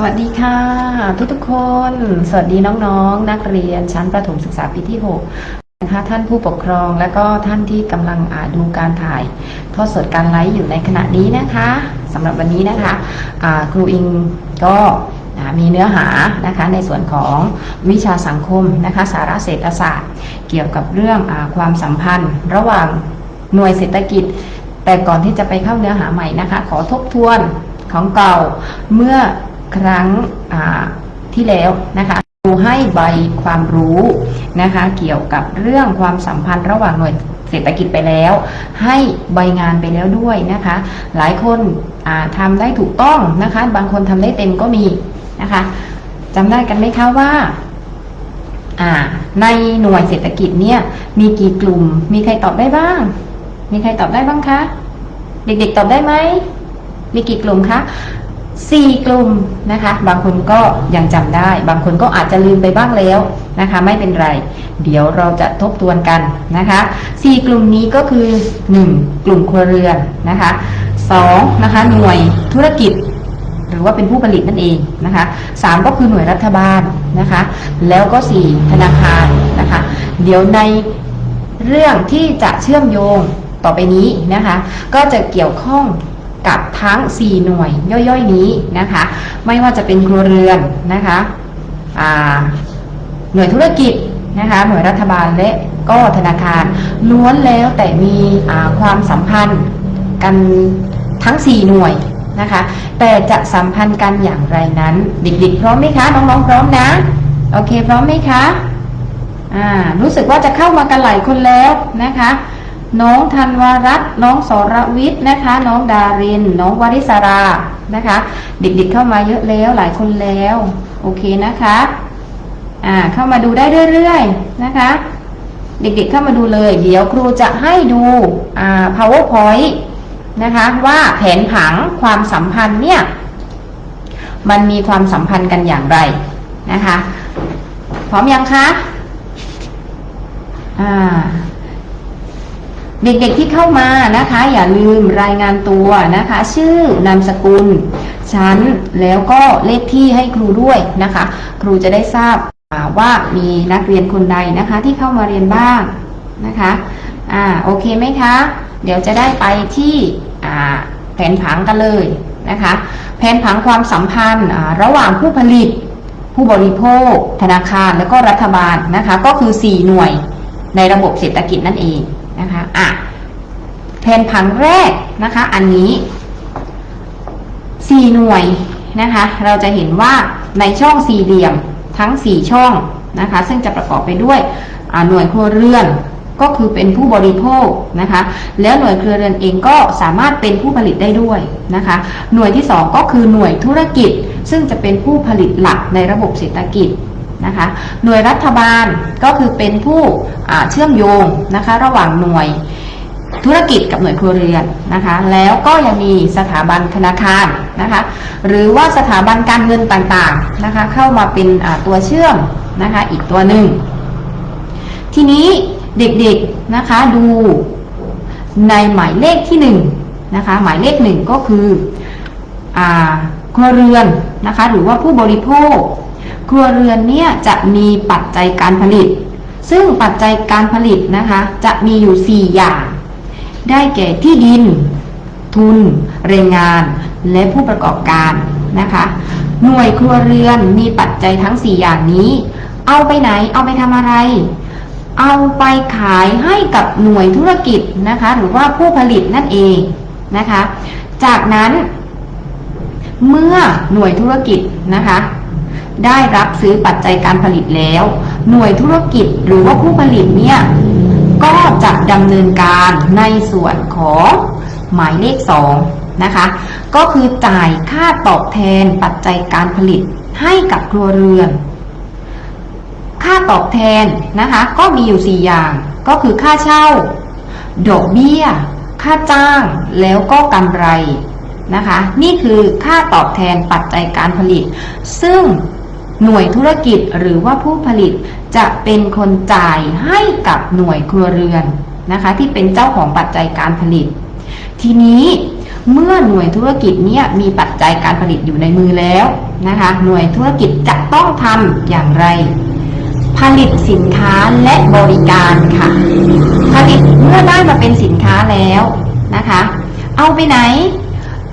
สวัสดีค่ะ ทุกทุกคน สวัสดีน้องๆ นักเรียนชั้นประถมศึกษาปีที่6นะคะท่านผู้ปกครองและก็ท่านที่กำลังอ่าดูการถ่ายทอดสดการไลฟ์อยู่ในขณะนี้นะคะสำหรับวันนี้นะคะอ่าครูอิงก็มีเนื้อหานะคะในส่วนของวิชาสังคมนะคะสาระเศรษฐศาสตร์ เกี่ยวกับเรื่องอความสัมพันธ์ ระหว่างหน่วยเศรษฐกิจ แต่ก่อนที่จะไปเข้าเนื้อหาใหม่นะคะ ขอทบทวนของเก่าเมื่อ ครั้งที่แล้วนะคะครูให้ใบความรู้นะคะเกี่ยวกับเรื่องความสัมพันธ์ระหว่างหน่วยเศรษฐกิจไปแล้ว ให้ใบงานไปแล้วด้วยนะคะ หลายคนอ่าทำได้ถูกต้องนะคะ บางคนทำได้เต็มก็มีนะคะจำได้กันไหมคะว่าในหน่วยเศรษฐกิจเนี่ยมีกี่กลุ่ม มีใครตอบได้บ้าง มีใครตอบได้บ้างคะ เด็กๆตอบได้ไหม มีกี่กลุ่มคะ สี่กลุ่มนะคะ บางคนก็ยังจำได้ บางคนก็อาจจะลืมไปบ้างแล้วนะคะ ไม่เป็นไร เดี๋ยวเราจะทบทวนกันนะคะสี่กลุ่มนี้ก็คือหนึ่งกลุ่มครัวเรือนนะคะสองนะคะหน่วยธุรกิจ หรือว่าเป็นผู้ผลิตนั่นเองนะคะสามก็คือหน่วยรัฐบาลนะคะ แล้วก็สี่ธนาคารนะคะ เดี๋ยวในเรื่องที่จะเชื่อมโยงต่อไปนี้นะคะ ก็จะเกี่ยวข้อง กับทั้ง 4 หน่วยย่อยๆนี้นะคะ ไม่ว่าจะเป็นครัวเรือนนะคะหน่วยธุรกิจนะคะหน่วยรัฐบาลและก็ธนาคารล้วนแล้วแต่มีความสัมพันธ์กันทั้ง 4 หน่วยนะคะ แต่จะสัมพันธ์กันอย่างไรนั้น เด็กๆพร้อมไหมคะ น้องๆพร้อมนะ โอเคพร้อมไหมคะรู้สึกว่าจะเข้ามากันหลายคนแล้วนะคะ น้องธันวรัตน์น้องสรวิทย์นะคะ น้องดาริน น้องวริศรานะคะ เด็กๆเข้ามาเยอะแล้วหลายคนแล้ว โอเคนะคะอ่าเข้ามาดูได้เรื่อยๆนะคะ เด็กๆเข้ามาดูเลย เดี๋ยวครูจะให้ดูอ่า powerpoint นะคะว่าแผนผังความสัมพันธ์เนี่ย มันมีความสัมพันธ์กันอย่างไรนะคะ พร้อมยังคะอ่า เด็กๆที่เข้ามานะคะ อย่าลืมรายงานตัวนะคะ ชื่อนามสกุล ชั้นแล้วก็เลขที่ให้ครูด้วยนะคะ ครูจะได้ทราบว่ามีนักเรียนคนใดนะคะ ที่เข้ามาเรียนบ้างนะคะอ่าโอเคไหมคะ เดี๋ยวจะได้ไปที่อ่าแผนผังกันเลยนะคะ แผนผังความสัมพันธ์ระหว่างผู้ผลิต ผู้บริโภค ธนาคาร แล้วก็รัฐบาลนะคะ ก็คือ 4 หน่วยในระบบเศรษฐกิจนั่นเอง นะคะอะแผนผังแรกนะคะ อันนี้ 4 หน่วยนะคะ เราจะเห็นว่าในช่องสี่เหลี่ยมทั้ง 4 ช่องนะคะ ซึ่งจะประกอบไปด้วยอ่าหน่วยครัวเรือนก็คือเป็นผู้บริโภคนะคะ แล้วหน่วยครัวเรือนเองก็สามารถเป็นผู้ผลิตได้ด้วยนะคะ หน่วยที่ 2 ก็คือหน่วยธุรกิจ ซึ่งจะเป็นผู้ผลิตหลักในระบบเศรษฐกิจ นะคะ หน่วยรัฐบาลก็คือเป็นผู้เชื่อมโยงนะคะระหว่างหน่วยธุรกิจกับหน่วยครัวเรือนนะคะ แล้วก็ยังมีสถาบันธนาคารนะคะ หรือว่าสถาบันการเงินต่างๆนะคะ เข้ามาเป็นตัวเชื่อมนะคะอีกตัวหนึ่ง ทีนี้เด็กๆนะคะดูในหมายเลขที่หนึ่งนะคะหมายเลขหนึ่งก็คืออครัวเรือนนะคะหรือว่าผู้บริโภค ครัวเรือนเนี่ยจะมีปัจจัยการผลิต ซึ่งปัจจัยการผลิตนะคะจะมีอยู่ 4 อย่าง ได้แก่ที่ดิน ทุน แรงงาน และผู้ประกอบการนะคะหน่วยครัวเรือนมีปัจจัยทั้ง 4 อย่างนี้ เอาไปไหนเอาไปทำอะไร เอาไปขายให้กับหน่วยธุรกิจนะคะหรือว่าผู้ผลิตนั่นเองนะคะ จากนั้นเมื่อหน่วยธุรกิจนะคะ ได้รับซื้อปัจจัยการผลิตแล้ว หน่วยธุรกิจหรือว่าผู้ผลิตเนี่ยก็จะดำเนินการในส่วนของหมายเลข2นะคะ ก็คือจ่ายค่าตอบแทนปัจจัยการผลิตให้กับครัวเรือน ค่าตอบแทนนะคะก็มีอยู่ 4 อย่าง ก็คือค่าเช่า ดอกเบี้ย ค่าจ้าง แล้วก็กำไรนะคะ นี่คือค่าตอบแทนปัจจัยการผลิต ซึ่ง หน่วยธุรกิจหรือว่าผู้ผลิตจะเป็นคนจ่ายให้กับหน่วยครัวเรือนนะคะ ที่เป็นเจ้าของปัจจัยการผลิต ทีนี้เมื่อหน่วยธุรกิจเนี่ยมีปัจจัยการผลิตอยู่ในมือแล้วนะคะ หน่วยธุรกิจจะต้องทำอย่างไร ผลิตสินค้าและบริการค่ะ ผลิตเมื่อได้มาเป็นสินค้าแล้วนะคะ เอาไปไหน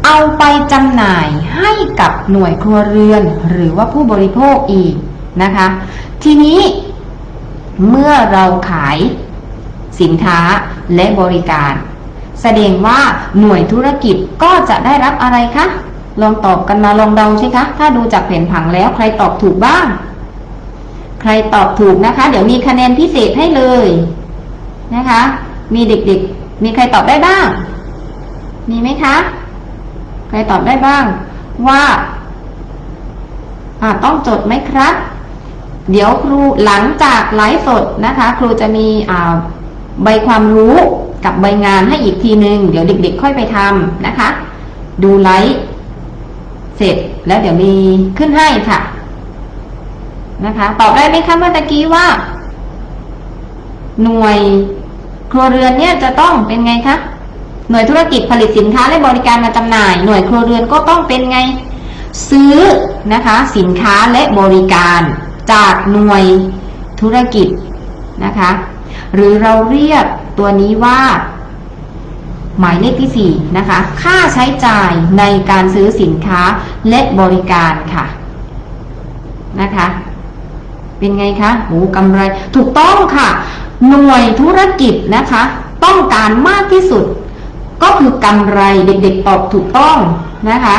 เอาไปจำหน่ายให้กับหน่วยครัวเรือนหรือว่าผู้บริโภคอีกนะคะ ทีนี้เมื่อเราขายสินค้าและบริการ แสดงว่าหน่วยธุรกิจก็จะได้รับอะไรคะ ลองตอบกันมาลองเดาสิคะ ถ้าดูจากแผนผังแล้วใครตอบถูกบ้าง ใครตอบถูกนะคะ เดี๋ยวมีคะแนนพิเศษให้เลยนะคะ มีเด็กๆ มีใครตอบได้บ้าง มีไหมคะ ใครตอบได้บ้างว่าต้องจดไหมครับ เดี๋ยวครูหลังจากไลฟ์สดนะคะ ครูจะมีใบความรู้กับใบงานให้อีกทีหนึงเดี๋ยวเด็กๆ ค่อยไปทำนะคะ ดูไลฟ์เสร็จแล้วเดี๋ยวมีขึ้นให้ค่ะ นะคะ ตอบได้ไหมคะเมื่อตะกี้ว่า หน่วยครัวเรือนเนี่ยจะต้องเป็นไงคะ หน่วยธุรกิจผลิตสินค้าและบริการมาจำหน่าย หน่วยครัวเรือนก็ต้องเป็นไง ซื้อนะคะสินค้าและบริการจากหน่วยธุรกิจนะคะ หรือเราเรียกตัวนี้ว่า หมายเลขที่สี่นะคะ ค่าใช้จ่ายในการซื้อสินค้าและบริการค่ะนะคะ เป็นไงคะโอ้กำไรถูกต้องค่ะ หน่วยธุรกิจนะคะ ต้องการมากที่สุด ก็คือกำไรเด็กๆตอบถูกต้องนะคะ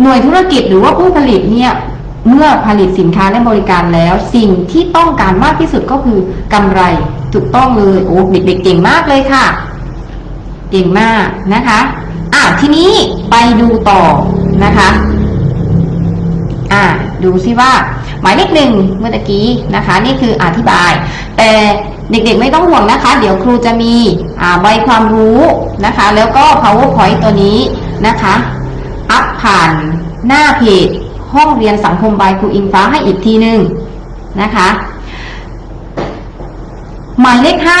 หน่วยธุรกิจหรือว่าผู้ผลิตเนี่ยเมื่อผลิตสินค้าและบริการแล้ว สิ่งที่ต้องการมากที่สุดก็คือกำไรถูกต้องเลยโอ้เด็กๆเก่งมากเลยค่ะเก่งมากนะคะอะทีนี้ไปดูต่อนะคะอ่าดูซิว่า หมายเลขหนึ่งเมื่อกี้นะคะ นี่คืออธิบาย แต่ เด็กๆไม่ต้องห่วงนะคะ เดี๋ยวครูจะมีใบความรู้นะคะ แล้วก็ powerpoint ตัวนี้นะคะ อัพผ่านหน้าเพจห้องเรียนสังคมบายครูอิงฟ้าให้อีกทีหนึ่งนะคะ หมายเลขห้า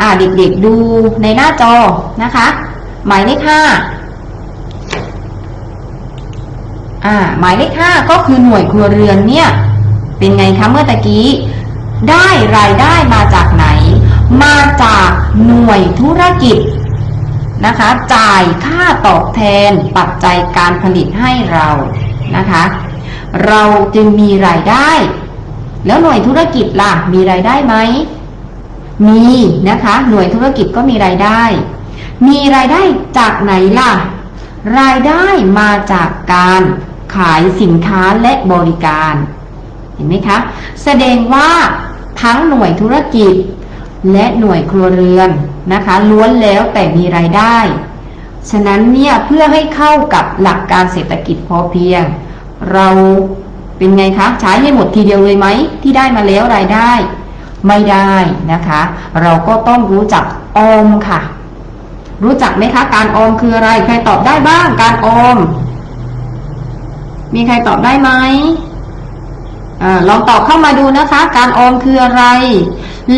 อ่าเด็กๆดูในหน้าจอนะคะ หมายเลขห้าอ่าหมายเลขห้าก็คือหน่วยครัวเรือนเนี่ย เป็นไงคะเมื่อตะกี้ ได้รายได้มาจากไหน มาจากหน่วยธุรกิจนะคะ จ่ายค่าตอบแทนปัจจัยการผลิตให้เรานะคะ เราจึงมีรายได้ แล้วหน่วยธุรกิจล่ะมีรายได้ไหมมีนะคะ หน่วยธุรกิจก็มีรายได้ มีรายได้จากไหนล่ะ รายได้มาจากการขายสินค้าและบริการ เห็นไหมคะ แสดงว่า ทั้งหน่วยธุรกิจ และหน่วยครัวเรือนนะคะ ล้วนแล้วแต่มีรายได้ ฉะนั้นเนี่ยเพื่อให้เข้ากับหลักการเศรษฐกิจพอเพียง เราเป็นไงคะใช้ให้หมดทีเดียวเลยไหมที่ได้มาแล้วรายได้ ไม่ได้นะคะ เราก็ต้องรู้จักออมค่ะ รู้จักไหมคะการออมคืออะไรใครตอบได้บ้างการออมมีใครตอบได้ไหม อลองตอบเข้ามาดูนะคะ การออมคืออะไร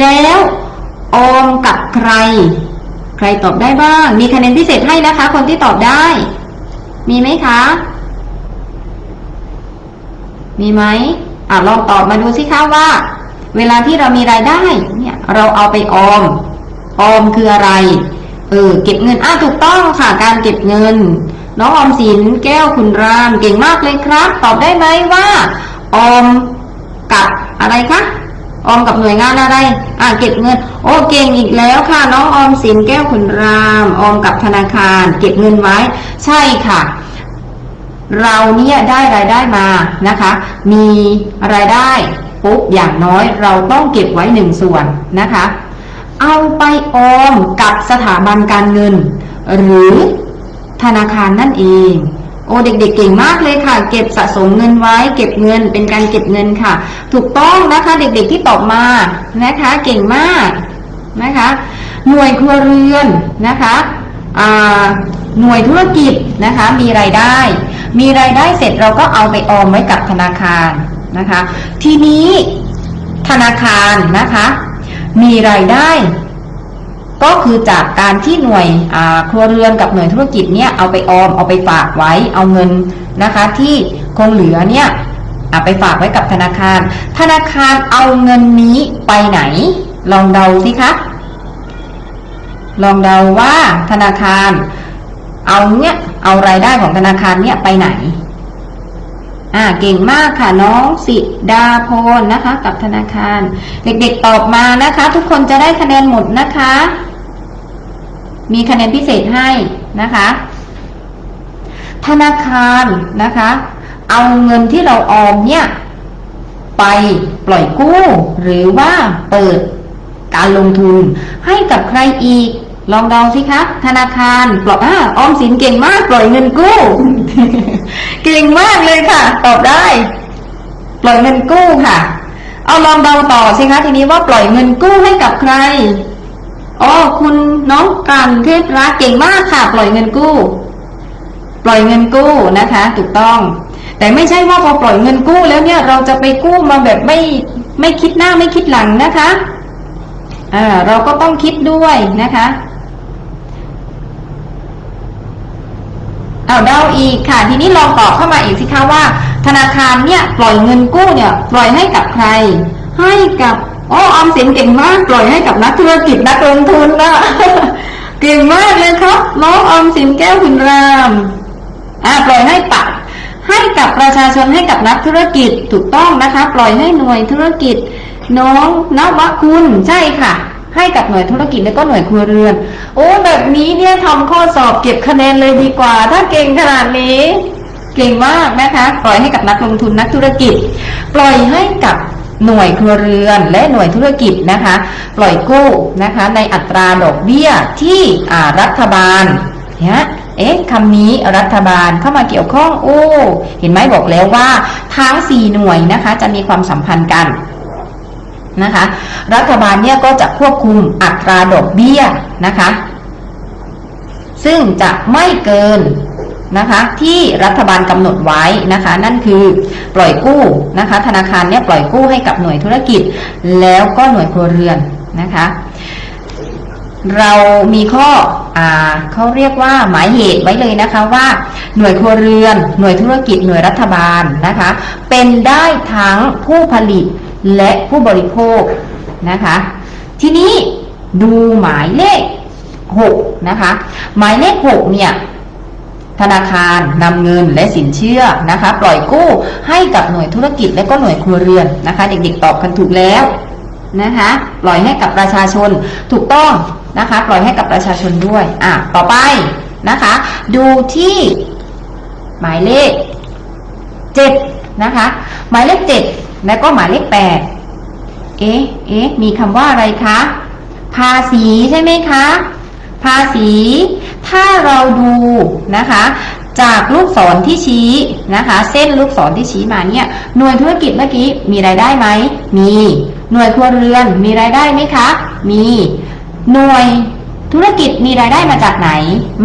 แล้วออมกับใคร ใครตอบได้บ้าง มีคะแนนพิเศษให้นะคะ คนที่ตอบได้ มีไหมคะ มีไหมอ่าลองตอบมาดูสิคะว่า เวลาที่เรามีรายได้เนี่ย เราเอาไปออม ออมคืออะไรเออเก็บเงินอะถูกต้องค่ะ การเก็บเงิน น้องออมสินแก้วคุณรามเก่งมากเลยครับ ตอบได้ไหมว่า ออมกับอะไรคะออมกับหน่วยงานอะไร อ่าเก็บเงิน โอ้เก่งอีกแล้วค่ะ น้องออมสินแก้วคุณรามออมกับธนาคาร เก็บเงินไว้ ใช่ค่ะ เราเนี่ยได้รายได้มานะคะ มีรายได้ปุ๊บอย่างน้อยเราต้องเก็บไว้หนึ่งส่วนนะคะ เอาไปออมกับสถาบันการเงิน หรือธนาคารนั่นเอง โอ้เด็กๆเก่งมากเลยค่ะ เก็บสะสมเงินไว้ เก็บเงินเป็นการเก็บเงินค่ะ ถูกต้องนะคะเด็กๆที่ตอบมานะคะ เก่งมากนะคะ หน่วยครัวเรือนนะคะหน่วยธุรกิจนะคะมีรายได้ มีรายได้เสร็จเราก็เอาไปออมไว้กับธนาคารนะคะ ทีนี้ธนาคารนะคะ มีรายได้ ก็คือจากการที่หน่วยครัวเรือนกับหน่วยธุรกิจเนี่ยเอาไปออมเอาไปฝากไว้เอาเงินนะคะที่คงเหลือเนี่ยอะไปฝากไว้กับธนาคาร ธนาคารเอาเงินนี้ไปไหน ลองเดาสิคะลองเดาว่าธนาคาร เอาเนี่ยเอารายได้ของธนาคารเนี่ยไปไหนอ่าเก่งมากค่ะน้องสิดาพรนะคะ กับธนาคาร เด็กๆตอบมานะคะ ทุกคนจะได้คะแนนหมดนะคะ มีคะแนนพิเศษให้นะคะ ธนาคารนะคะ เอาเงินที่เราออมเนี่ย ไปปล่อยกู้ หรือว่าเปิดการลงทุนให้กับใครอีก ลองเดาสิคะธนาคารปล่อยอ่าออมสินเก่งมาก ปล่อยเงินกู้ เก่งมากเลยค่ะ ตอบได้ ปล่อยเงินกู้ค่ะ เอาลองเดาต่อสิคะทีนี้ว่าปล่อยเงินกู้ให้กับใคร อ๋อคุณน้องกันเทพรักเก่งมากค่ะ ปล่อยเงินกู้ ปล่อยเงินกู้นะคะ ถูกต้อง แต่ไม่ใช่ว่าพอปล่อยเงินกู้แล้วเนี่ย เราจะไปกู้มาแบบไม่ไม่คิดหน้าไม่คิดหลังนะคะอ่าเราก็ต้องคิดด้วยนะคะเอาเดาอีกค่ะ ทีนี้ลองตอบเข้ามาอีกสิคะว่า ธนาคารเนี่ย ปล่อยเงินกู้เนี่ย ปล่อยให้กับใคร ให้กับ อ๋อออมสินเก่งมากปล่อยให้กับนักธุรกิจนักลงทุนนะเก่งมากเลยครับน้องออมสินแก้วคุณรามอ่าปล่อยให้ปักให้กับประชาชนให้กับนักธุรกิจถูกต้องนะคะ ปล่อยให้หน่วยธุรกิจ น้องนวคุณใช่ค่ะ ให้กับหน่วยธุรกิจแล้วก็หน่วยครัวเรือน โอ้แบบนี้เนี่ยทำข้อสอบเก็บคะแนนเลยดีกว่า ถ้าเก่งขนาดนี้ เก่งมากนะคะ ปล่อยให้กับนักลงทุนนักธุรกิจ ปล่อยให้กับ หน่วยครัวเรือนและหน่วยธุรกิจนะคะปล่อยกู้นะคะในอัตราดอกเบี้ยที่รัฐบาลเนี่ยเอ๊ะคำนี้รัฐบาลเข้ามาเกี่ยวข้องโอ้เห็นไหมบอกแล้วว่าทั้งสี่หน่วยนะคะจะมีความสัมพันธ์กันนะคะรัฐบาลเนี่ยก็จะควบคุมอัตราดอกเบี้ยนะคะ ซึ่งจะไม่เกิน นะคะที่รัฐบาลกำหนดไว้นะคะ นั่นคือปล่อยกู้นะคะ ธนาคารเนี่ยปล่อยกู้ให้กับหน่วยธุรกิจ แล้วก็หน่วยครัวเรือนนะคะ เรามีข้ออ่าเขาเรียกว่าหมายเหตุไว้เลยนะคะว่าหน่วยครัวเรือน หน่วยธุรกิจหน่วยรัฐบาลนะคะ เป็นได้ทั้งผู้ผลิตและผู้บริโภคนะคะ ทีนี้ดูหมายเลข6นะคะ หมายเลข6เนี่ย ธนาคารนำเงินและสินเชื่อนะคะ ปล่อยกู้ให้กับหน่วยธุรกิจและก็หน่วยครัวเรือนนะคะ เด็กๆตอบกันถูกแล้วนะคะ ปล่อยให้กับประชาชนถูกต้องนะคะ ปล่อยให้กับประชาชนด้วยอะต่อไปนะคะ ดูที่ หมายเลขเจ็ดนะคะ หมายเลขเจ็ดและก็หมายเลขแปดเอ๊ะเอ๊ะมีคำว่าอะไรคะภาษีใช่ไหมคะ ภาษี ถ้าเราดูนะคะจากลูกศรที่ชี้นะคะ เส้นลูกศรที่ชี้มาเนี่ยหน่วยธุรกิจเมื่อกี้มีรายได้ไหมมีหน่วยครัวเรือนมีรายได้ไหมคะ มีหน่วยธุรกิจมีรายได้มาจากไหน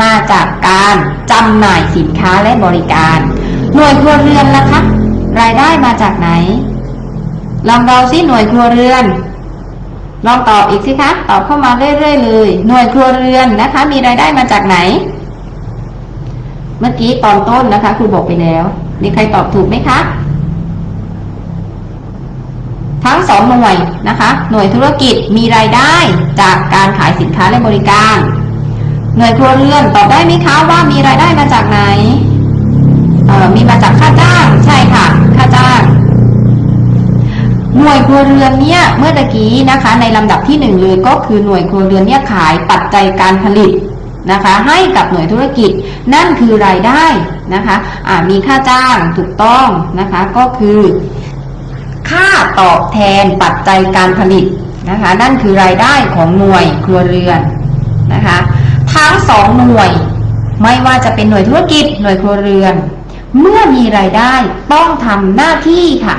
มาจากการจำหน่ายสินค้าและบริการ หน่วยครัวเรือนล่ะคะ รายได้มาจากไหนลองเดาซิหน่วยครัวเรือน ลองตอบอีกสิคะ ตอบเข้ามาเรื่อยๆเลย หน่วยครัวเรือนนะคะ มีรายได้มาจากไหน เมื่อกี้ตอนต้นนะคะครูบอกไปแล้ว มีใครตอบถูกไหมคะ ทั้งสองหน่วยนะคะ หน่วยธุรกิจมีรายได้จากการขายสินค้าและบริการ หน่วยครัวเรือนตอบได้ไหมคะว่ามีรายได้มาจากไหนมีมาจากค่าจ้าง ใช่ค่ะ หน่วยครัวเรือนเนี่ยเมื่อตะกี้นะคะ ในลำดับที่หนึ่งเลยก็คือหน่วยครัวเรือนเนี่ยขายปัจจัยการผลิตนะคะ ให้กับหน่วยธุรกิจนั่นคือรายได้นะคะอ่ามีค่าจ้างถูกต้องนะคะก็คือ ค่าตอบแทนปัจจัยการผลิตนะคะนั่นคือรายได้ของหน่วยครัวเรือนนะคะทั้งสองหน่วยไม่ว่าจะเป็นหน่วยธุรกิจหน่วยครัวเรือน เมื่อมีรายได้ต้องทำหน้าที่ค่ะ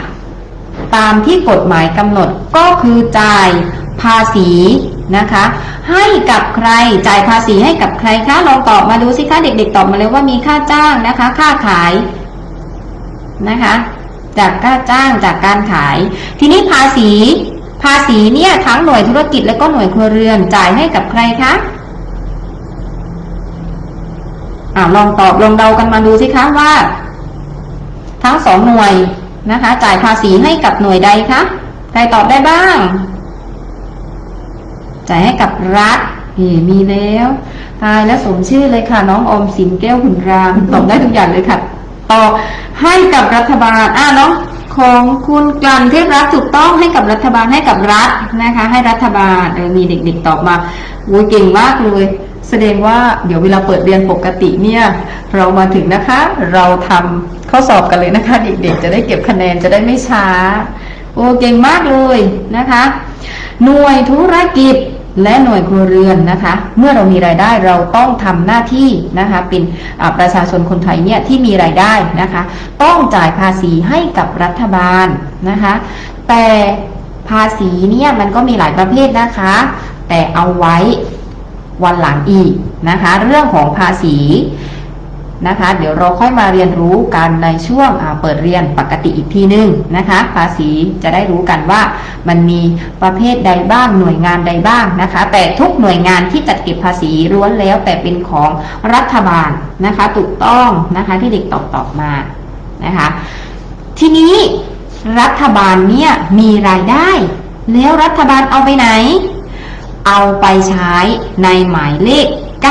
ตามที่กฎหมายกำหนดก็คือจ่ายภาษีนะคะ ให้กับใครจ่ายภาษีให้กับใครคะลองตอบมาดูสิคะเด็ก ๆ ตอบมาเลยว่ามีค่าจ้างนะคะ ค่าขายนะคะ จากค่าจ้างจากการขาย ทีนี้ภาษี ภาษีเนี่ยทั้งหน่วยธุรกิจและก็หน่วยครัวเรือนจ่ายให้กับใครคะอ่าลองตอบลองเดากันมาดูสิคะว่า ทั้งสองหน่วย นะคะ จ่ายภาษีให้กับหน่วยใดคะ ใครตอบได้บ้าง จ่ายให้กับรัฐเฮมีแล้ว ตายแล้วสมชื่อเลยค่ะ น้องอมสินแก้วขุนราม ตอบได้ทุกอย่างเลยค่ะ ตอบให้กับรัฐบาล อ่าน้องของคุณกลั่นเทพรัฐถูกต้องให้กับรัฐบาลให้กับรัฐนะคะ ให้รัฐบาลมีเด็กๆตอบมาโอ้ยเก่งมากเลย แสดงว่าเดี๋ยวเวลาเปิดเรียนปกติเนี่ยเรามาถึงนะคะ เราทำข้อสอบกันเลยนะคะ เด็กๆ จะได้เก็บคะแนนจะได้ไม่ช้า โอ้เก่งมากเลยนะคะ หน่วยธุรกิจและหน่วยครัวเรือนนะคะ เมื่อเรามีรายได้เราต้องทำหน้าที่นะคะเป็นประชาชนคนไทยเนี่ยที่มีรายได้นะคะ ต้องจ่ายภาษีให้กับรัฐบาลนะคะ แต่ภาษีเนี่ยมันก็มีหลายประเภทนะคะ แต่เอาไว้ วันหลังอีกนะคะ เรื่องของภาษีนะคะ เดี๋ยวเราค่อยมาเรียนรู้กันในช่วงเปิดเรียนปกติอีกทีนึงนะคะ ภาษีจะได้รู้กันว่ามันมีประเภทใดบ้างหน่วยงานใดบ้างนะคะ แต่ทุกหน่วยงานที่จัดเก็บภาษีล้วนแล้วแต่เป็นของรัฐบาลนะคะถูกต้องนะคะที่เด็กตอบตอบมานะคะ ทีนี้รัฐบาลเนี่ยมีรายได้ แล้วรัฐบาลเอาไปไหน เอาไปใช้ในหมายเลข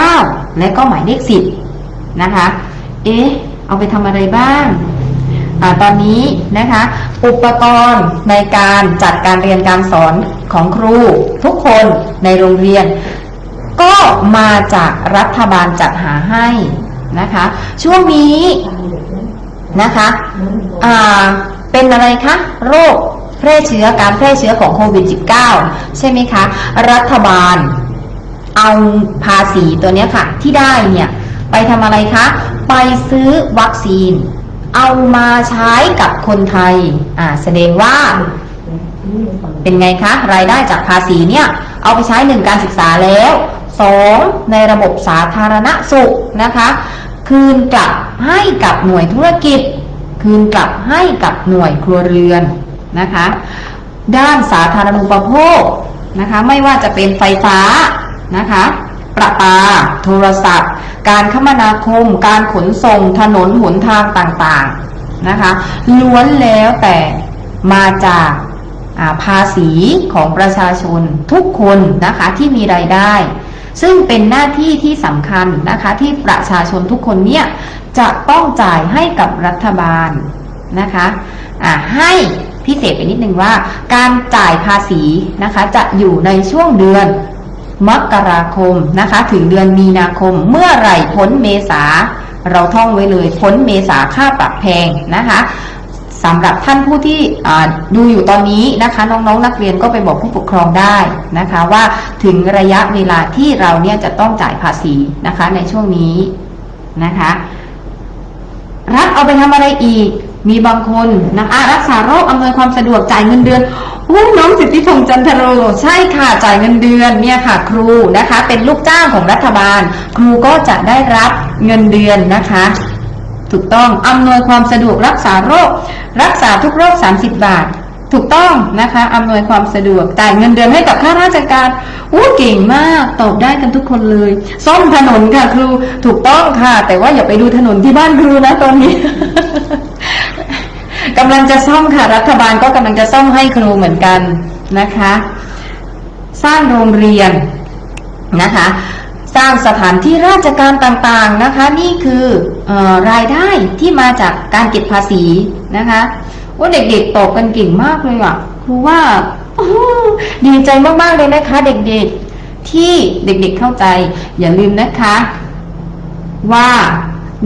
9 และก็หมายเลข 10 นะคะ เอ๊ะ เอาไปทำอะไรบ้างอตอนนี้นะคะ อุปกรณ์ในการจัดการเรียนการสอนของครูทุกคนในโรงเรียน ก็มาจากรัฐบาลจัดหาให้นะคะ ช่วงนี้นะคะ เป็นอะไรคะ โรค แพร่เชื้อการแพร่เชื้อของโควิด -19 ใช่ไหมคะ รัฐบาลเอาภาษีตัวนี้ค่ะ ที่ได้เนี่ยไปทำอะไรคะ ไปซื้อวัคซีน เอามาใช้กับคนไทย อ่าแสดงว่าเป็นไงคะ รายได้จากภาษีเนี่ย เอาไปใช้หนึ่งการศึกษาแล้วสองในระบบสาธารณสุขนะคะ คืนกลับให้กับหน่วยธุรกิจ คืนกลับให้กับหน่วยครัวเรือน นะคะ ด้านสาธารณูปโภคนะคะ ไม่ว่าจะเป็นไฟฟ้านะคะ ประปา โทรศัพท์ การคมนาคม การขนส่ง ถนนหนทางต่างๆนะคะ ล้วนแล้วแต่มาจากาภาษีของประชาชนทุกคนนะคะที่มีรายได้ ซึ่งเป็นหน้าที่ที่สำคัญนะคะที่ประชาชนทุกคนเนี่ยจะต้องจ่ายให้กับรัฐบาลนะคะอ่าให้ พิเศษไปนิดนึงว่า การจ่ายภาษีนะคะ จะอยู่ในช่วงเดือนมกราคมนะคะ ถึงเดือนมีนาคมเมื่อไหร่พ้นเมษา เราท่องไว้เลยพ้นเมษาค่าปรับแพงนะคะสำหรับท่านผู้ที่ดูอยู่ตอนนี้นะคะ น้องๆนนักเรียนก็ไปบอกผู้ปกครองได้นะคะ ว่าถึงระยะเวลาที่เราเนี่ยจะต้องจ่ายภาษีนะคะในช่วงนี้นะคะ รัฐเอาไปทำอะไรอีก มีบางคนนะคะรักษาโรคอำนวยความสะดวกจ่ายเงินเดือนโอ้น้องสิทธิพงษ์จันทโรใช่ค่ะจ่ายเงินเดือนเนี่ยค่ะ ครูนะคะ เป็นลูกจ้างของรัฐบาล ครูก็จะได้รับเงินเดือนนะคะ ถูกต้องอำนวยความสะดวกรักษาโรค รักษาทุกโรค 30 บาท ถูกต้องนะคะอำนวยความสะดวกจ่ายเงินเดือนให้กับข้าราชการอู้เก่งมากตอบได้กันทุกคนเลย ซ่อมถนนค่ะครูถูกต้องค่ะ แต่ว่าอย่าไปดูถนนที่บ้านครูนะตอนนี้กำลังจะซ่อมค่ะ รัฐบาลก็กำลังจะซ่อมให้ครูเหมือนกันนะคะ สร้างโรงเรียนนะคะ สร้างสถานที่ราชการต่างๆนะคะ นี่คือออรายได้ที่มาจากการเก็บภาษีนะคะ ว่าเด็กๆตอบกันเก่งมากเลยอะครูว่าดีใจมากๆเลยนะคะ เด็กๆ ที่เด็กๆเข้าใจ อย่าลืมนะคะ ว่า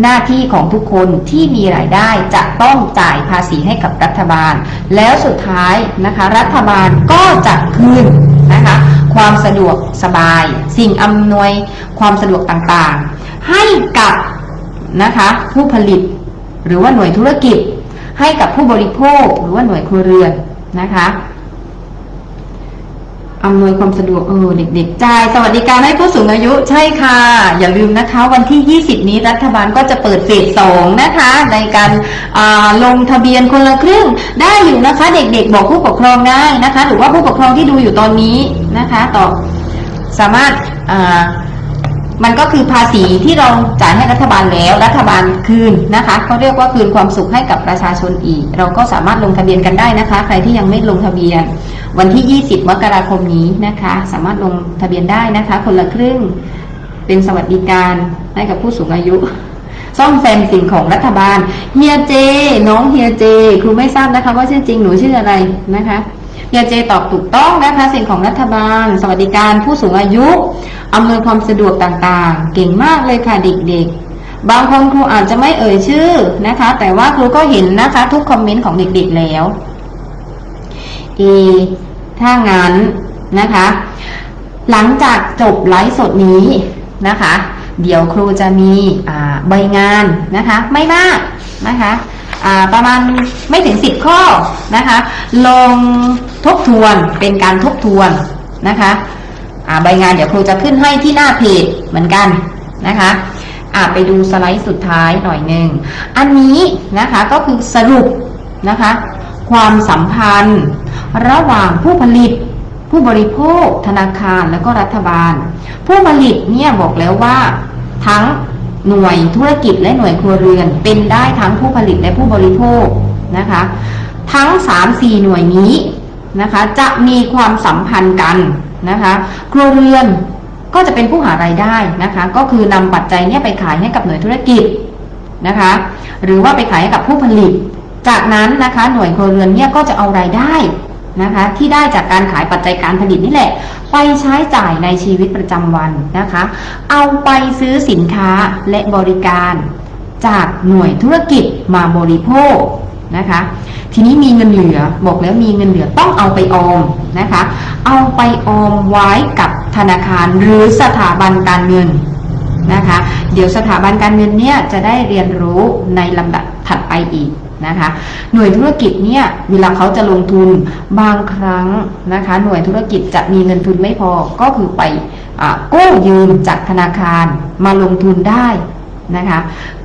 หน้าที่ของทุกคนที่มีรายได้จะต้องจ่ายภาษีให้กับรัฐบาล แล้วสุดท้ายนะคะ รัฐบาลก็จะคืนนะคะ ความสะดวกสบาย สิ่งอำนวยความสะดวกต่างๆ ให้กับนะคะ ผู้ผลิต หรือว่าหน่วยธุรกิจ ให้กับผู้บริโภคหรือว่าหน่วยครัวเรือนนะคะอำนวยความสะดวกเออเด็กๆจ่ายสวัสดิการให้ผู้สูงอายุใช่ค่ะ อย่าลืมนะคะ วันที่ 20 นี้รัฐบาลก็จะเปิดเฟสสองนะคะ ในการลงทะเบียนคนละครึ่งได้อยู่นะคะ เด็กๆ บอกผู้ปกครองได้นะคะ หรือว่าผู้ปกครองที่ดูอยู่ตอนนี้นะคะต่อสามารถ มันก็คือภาษีที่เราจ่ายให้รัฐบาลแล้ว รัฐบาลคืนนะคะเขาเรียกว่าคืนความสุขให้กับประชาชนอีก เราก็สามารถลงทะเบียนกันได้นะคะ ใครที่ยังไม่ลงทะเบียน วันที่ 20 มกราคมนี้นะคะ สามารถลงทะเบียนได้นะคะ คนละครึ่งเป็นสวัสดิการให้กับผู้สูงอายุ ซ่อมแซมสิ่งของรัฐบาลเฮียเจ น้องเฮียเจ ครูไม่ทราบนะคะ ว่าชื่อจริงหนูชื่ออะไรนะคะ เฮียเจตอบถูกต้องนะคะสิ่งของรัฐบาล สวัสดิการผู้สูงอายุอำนวยความสะดวกต่างๆ เก่งมากเลยค่ะเด็กๆ บางคนครูอาจจะไม่เอ่ยชื่อนะคะ แต่ว่าครูก็เห็นนะคะทุกคอมเมนต์ของเด็กๆแล้วเอถ้างั้นนะคะ หลังจากจบไลฟ์สดนี้นะคะ เดี๋ยวครูจะมีใบงานนะคะ ไม่มากนะคะ ประมาณไม่ถึง 10 ข้อนะคะ ลองทบทวนเป็นการทบทวนนะคะอ่าใบงานเดี๋ยวครูจะขึ้นให้ที่หน้าเพจเหมือนกันนะคะอ่าไปดูสไลด์สุดท้ายหน่อยหนึ่ง อันนี้นะคะก็คือสรุปนะคะ ความสัมพันธ์ ระหว่างผู้ผลิต ผู้บริโภค ธนาคารและก็รัฐบาล ผู้ผลิตเนี่ยบอกแล้วว่าทั้ง หน่วยธุรกิจและหน่วยครัวเรือน เป็นได้ทั้งผู้ผลิตและผู้บริโภคนะคะ ทั้ง 3-4 หน่วยนี้นะคะจะมีความสัมพันธ์กันนะคะครัวเรือนก็จะเป็นผู้หารายได้นะคะ ก็คือนำปัจจัยเนี่ยไปขายให้กับหน่วยธุรกิจนะคะ หรือว่าไปขายให้กับผู้ผลิต จากนั้นนะคะหน่วยครัวเรือนเนี่ยก็จะเอารายได้ นะคะ ที่ได้จากการขายปัจจัยการผลิตนี่แหละ ไปใช้จ่ายในชีวิตประจำวันนะคะ เอาไปซื้อสินค้าและบริการจากหน่วยธุรกิจมาบริโภคนะคะ ทีนี้มีเงินเหลือบอกแล้วมีเงินเหลือต้องเอาไปออมนะคะ เอาไปออมไว้กับธนาคารหรือสถาบันการเงินนะคะ เดี๋ยวสถาบันการเงินเนี่ยจะได้เรียนรู้ในลำดับถัดไปอีก นะคะ หน่วยธุรกิจเนี่ยเวลาเขาจะลงทุนบางครั้งนะคะ หน่วยธุรกิจจะมีเงินทุนไม่พอก็คือไปอกู้ยืมจากธนาคารมาลงทุนได้นะคะ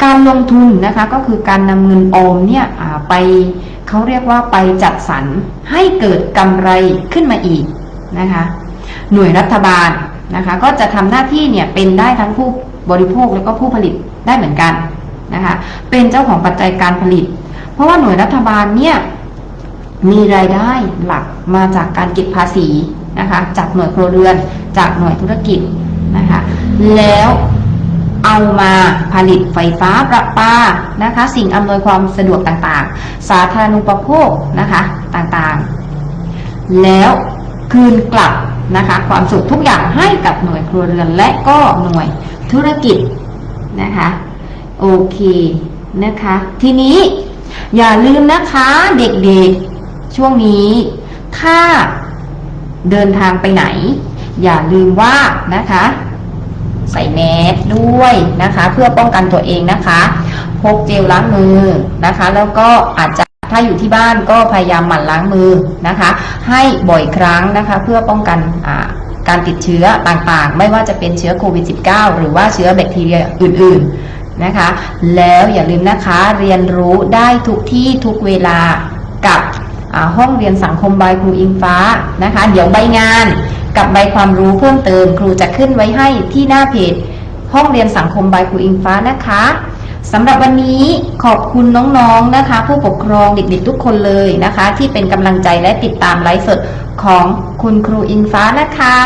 การลงทุนนะคะก็คือการนำเงินออมเนี่ยไปเขาเรียกว่าไปจัดสรรให้เกิดกำไรขึ้นมาอีกนะคะ หน่วยรัฐบาลนะคะก็จะทำหน้าที่เนี่ยเป็นได้ทั้งผู้บริโภคแล้วก็ผู้ผลิตได้เหมือนกันนะคะ เป็นเจ้าของปัจจัยการผลิต เพราะว่าหน่วยรัฐบาลเนี่ยมีรายได้หลักมาจากการเก็บภาษีนะคะจากหน่วยครัวเรือนจากหน่วยธุรกิจนะคะแล้วเอามาผลิตไฟฟ้าประปานะคะ สิ่งอำนวยความสะดวกต่างๆ สาธารณูปโภคนะคะต่างๆ แล้วคืนกลับนะคะความสุขทุกอย่างให้กับหน่วยครัวเรือนและก็หน่วยธุรกิจนะคะโอเคนะคะ ทีนี้ อย่าลืมนะคะเด็กๆ ช่วงนี้ ถ้าเดินทางไปไหน อย่าลืมว่านะคะ ใส่แมสด้วยนะคะ เพื่อป้องกันตัวเองนะคะ พกเจลล้างมือนะคะ แล้วก็อาจจะถ้าอยู่ที่บ้านก็พยายามหมั่นล้างมือนะคะ ให้บ่อยครั้งนะคะ เพื่อป้องกันการติดเชื้อต่างๆ ไม่ว่าจะเป็นเชื้อโควิด -19 หรือว่าเชื้อแบคทีเรียอื่น ๆ นะคะ แล้วอย่าลืมนะคะเรียนรู้ได้ทุกที่ทุกเวลากับห้องเรียนสังคมบายครูอิงฟ้านะคะ เดี๋ยวใบงานกับใบความรู้เพิ่มเติมครูจะขึ้นไว้ให้ที่หน้าเพจห้องเรียนสังคมบายครูอิงฟ้านะคะสำหรับวันนี้ขอบคุณน้องๆนะคะ ผู้ปกครองเด็กๆทุกคนเลยนะคะ ที่เป็นกำลังใจและติดตามไลฟ์สดของคุณครูอิงฟ้านะคะ